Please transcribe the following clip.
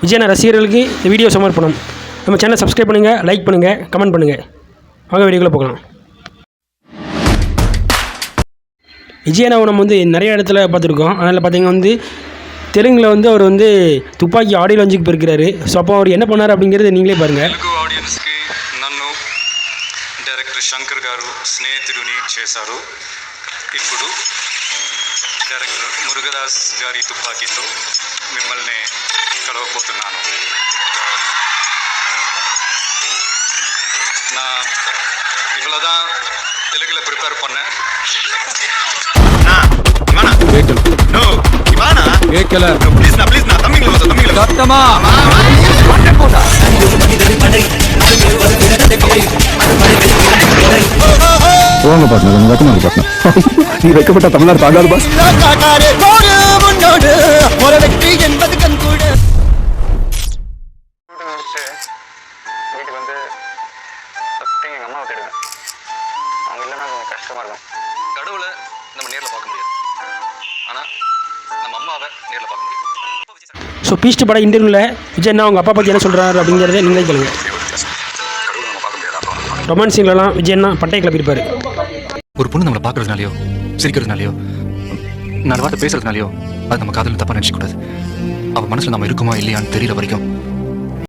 விஜயண்ணா ரசிகர்களுக்கு இந்த வீடியோ சமர்ப்பணம் நம்ம சேனல் சப்ஸ்கிரைப் பண்ணுங்கள் லைக் பண்ணுங்கள் கமெண்ட் பண்ணுங்கள் வாங்க வீடியோக்குள்ளே போகலாம் விஜயண்ணாவை நம்ம வந்து நிறைய இடத்துல பார்த்துருக்கோம் அதில் பார்த்தீங்கன்னா வந்து தெலுங்கில் வந்து அவர் வந்து துப்பாக்கி ஆடியோ லான்ச்சுக்கு போயிருக்கிறாரு ஸோ அப்போ அவர் என்ன பண்ணார் அப்படிங்கிறத நீங்களே பாருங்கள் తెలుగు ఆడియన్స్కి నన్ను డైరెక్టర్ శంకర్ గారు స్నేహితుడిని చేశారు ఇప్పుడు డైరెక్టర్ మురుగదాస్ గారి తుపాకీతో మిమ్మల్ని కలవబోతున్నాను நான் இவ்வளோ தான் தெலுங்கில் ப்ரிப்பேர் பண்ணேன் நோ இவானா கேட்கல ப்ளீஸ் நான் ப்ளீஸ் நான் தமிழ்ல பேச தமிழ்ல சத்தமா போங்க பாட்னர் கொஞ்சம் வெக்கமா இருக்கு பாட்னர் நீ வைக்கப்பட்ட தமிழ்நாடு தாங்காது பாஸ் காக்காரே போடு முன்னோடு ஒரு வெற்றி என்பது அம்மாவை தேடுவேன் அவங்க இல்லைன்னா கொஞ்சம் கஷ்டமாக இருக்கும். கடவுளை நம்ம நேரில் பார்க்க முடியாது. ஆனால் நம்ம அம்மாவை நேரில் பார்க்க முடியும். ஸோ பீஸ்ட் பட இன்டர்வியூவில் விஜயண்ணா அவங்க அப்பா பற்றி என்ன சொல்கிறாரு அப்படிங்கிறத நீங்களே கேளுங்க. கடவுளை நம்ம பார்க்க முடியாது அப்புறம் ரொமான்ஸ் சீன்லலாம் விஜயண்ணா பட்டை கிளப்பியிருப்பார். ஒரு பொண்ணு நம்மளை பார்க்கறதுனாலயோ சிரிக்கிறதுனாலயோ நாலு வார்த்தை பேசுறதுனாலயோ அது நம்ம காதல் தப்பா நினைச்ச கூடாது. அவ மனசுல நம்ம இருக்குமா இல்லையான்னு தெரியற வரைக்கும்